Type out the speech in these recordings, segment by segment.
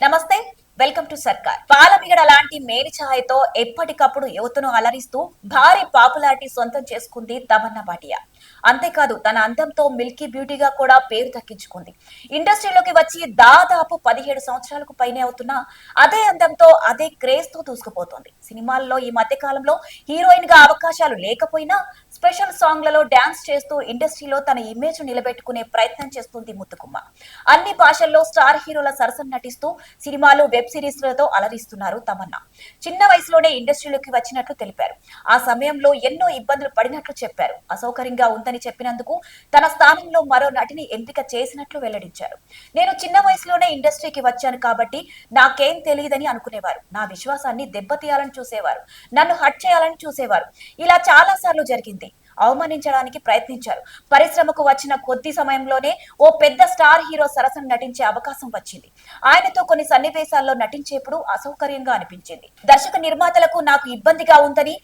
Namastê! Welcome to సర్కార్. పాలమిగడ లాంటి మేరి ఛాయతో ఎప్పటికప్పుడు యువతను అలరిస్తూ భారీ పాపులారిటీ సొంతం చేసుకుంది తమన్నా భాటియా అంతేకాదు తన అందంతో మిల్కీ బ్యూటీగా కూడా పేరు దక్కించుకుంది. ఇండస్ట్రీలోకి వచ్చి దాదాపు పదిహేడు సంవత్సరాలకు పైనే అవుతున్నా అదే అందంతో అదే క్రేజ్తో దూసుకుపోతోంది. సినిమాల్లో ఈ మధ్య కాలంలో హీరోయిన్గా అవకాశాలు లేకపోయినా స్పెషల్ సాంగ్లలో డాన్స్ చేస్తూ ఇండస్ట్రీలో తన ఇమేజ్ నిలబెట్టుకునే ప్రయత్నం చేస్తుంది ముత్తుకుమ్మ. అన్ని భాషల్లో స్టార్ హీరోల సరసన నటిస్తూ సినిమాలు వెబ్ సిరీస్లతో అలరిస్తున్నారు తమన్నా. చిన్న వయసులోనే ఇండస్ట్రీలోకి వచ్చినట్లు తెలిపారు. ఆ సమయంలో ఎన్నో ఇబ్బందులు పడినట్లు చెప్పారు. అసౌకర్యంగా ఉందని చెప్పినందుకు తన స్థానంలో మరో నటిని ఎంపిక చేసినట్లు వెల్లడించారు. నేను చిన్న వయసులోనే ఇండస్ట్రీకి వచ్చాను కాబట్టి నాకేం తెలియదని అనుకునేవారు. నా విశ్వాసాన్ని దెబ్బతీయాలని చూసేవారు. నన్ను హట్ చేయాలని చూసేవారు. ఇలా చాలా సార్లు జరిగింది. అవమానించడానికి ప్రయత్నించారు. పరిశ్రమకు వచ్చిన కొద్ది సమయంలోనే ఓ పెద్ద స్టార్ హీరో సరసన నటించే అవకాశం వచ్చింది. ఆయనతో కొన్ని సన్నివేశాల్లో నటించేప్పుడు అసౌకర్యంగా అనిపించింది. దర్శక నిర్మాతలకు నాకు ఇబ్బందిగా ఉందని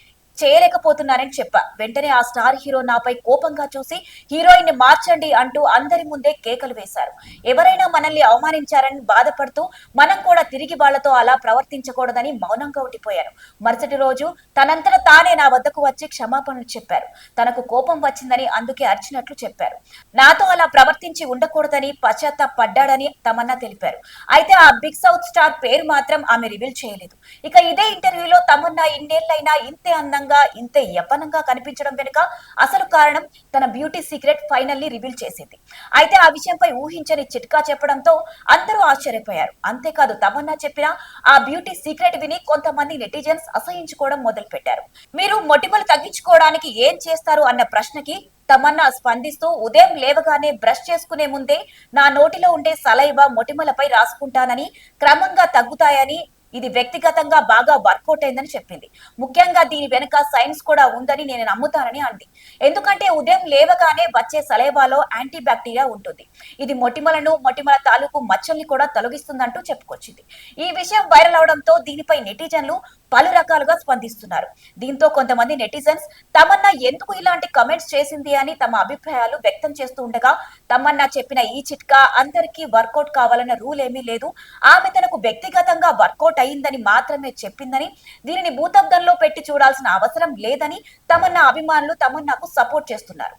చేయలేకపోతున్నానని చెప్పా. వెంటనే ఆ స్టార్ హీరో నాపై కోపంగా చూసి హీరోయిన్ని మార్చండి అంటూ అందరి ముందే కేకలు వేశారు. ఎవరైనా మనల్ని అవమానించారని బాధపడుతూ మనం కూడా తిరిగి వాళ్ళతో అలా ప్రవర్తించకూడదని మౌనంగా ఉండిపోయారు. మరుసటి రోజు తనంతట తానే నా వద్దకు వచ్చి క్షమాపణలు చెప్పారు. తనకు కోపం వచ్చిందని అందుకే అర్చినట్లు చెప్పారు. నాతో అలా ప్రవర్తించి ఉండకూడదని పశ్చాత్తాపడ్డాడని తమన్నా తెలిపారు. అయితే ఆ బిగ్ సౌత్ స్టార్ పేరు మాత్రం ఆమె రివీల్ చేయలేదు. ఇక ఇదే ఇంటర్వ్యూలో తమన్నా ఇన్నేళ్ళైనా ఇంతే అందంగా కారణంగా ఇంత యపనంగా కనిపించడం వెనుక అసలు కారణం తన బ్యూటీ సీక్రెట్ ఫైనల్లీ రివీల్ చేసింది. అయితే ఆ విషయంపై ఊహించని చిట్కా చెప్పడంతో అందరూ ఆశ్చర్యపోయారు. అంతేకాదు తమన్నా చెప్పిన ఆ బ్యూటీ సీక్రెట్ విని కొంతమంది నెటిజన్స్ అసహించుకోవడం మొదలు పెట్టారు మీరు మొటిమలు తగ్గించుకోవడానికి ఏం చేస్తారు అన్న ప్రశ్నకి తమన్నా స్పందిస్తూ ఉదయం లేవగానే బ్రష్ చేసుకునే ముందే నా నోటిలో ఉండే సలైవ మొటిమలపై రాసుకుంటానని క్రమంగా తగ్గుతాయని ఇది వ్యక్తిగతంగా బాగా వర్కౌట్ అయిందని చెప్పింది. ముఖ్యంగా దీని వెనుక సైన్స్ కూడా ఉందని నేను నమ్ముతానని అంది. ఎందుకంటే ఉదయం లేవగానే వచ్చే సలైవాలో యాంటీ బ్యాక్టీరియా ఉంటుంది. ఇది మొటిమలను మొటిమల తాలూకు మచ్చల్ని కూడా తొలగిస్తుందంటూ చెప్పుకొచ్చింది. ఈ విషయం వైరల్ అవడంతో దీనిపై నెటిజన్లు పలు రకాలుగా స్పందిస్తున్నారు. దీంతో కొంతమంది నెటిజన్స్ తమన్నా ఎందుకు ఇలాంటి కమెంట్స్ చేసింది? అని తమ అభిప్రాయాలు వ్యక్తం చేస్తూ ఉండగా తమన్నా చెప్పిన ఈ చిట్కా అందరికీ వర్కౌట్ కావాలన్న రూల్ ఏమీ లేదు. ఆమె తనకు వ్యక్తిగతంగా వర్కౌట్ అయిందని మాత్రమే చెప్పిందని దీనిని భూతబ్దంలో పెట్టి చూడాల్సిన అవసరం లేదని తమన్నా అభిమానులు తమన్నాకు సపోర్ట్ చేస్తున్నారు.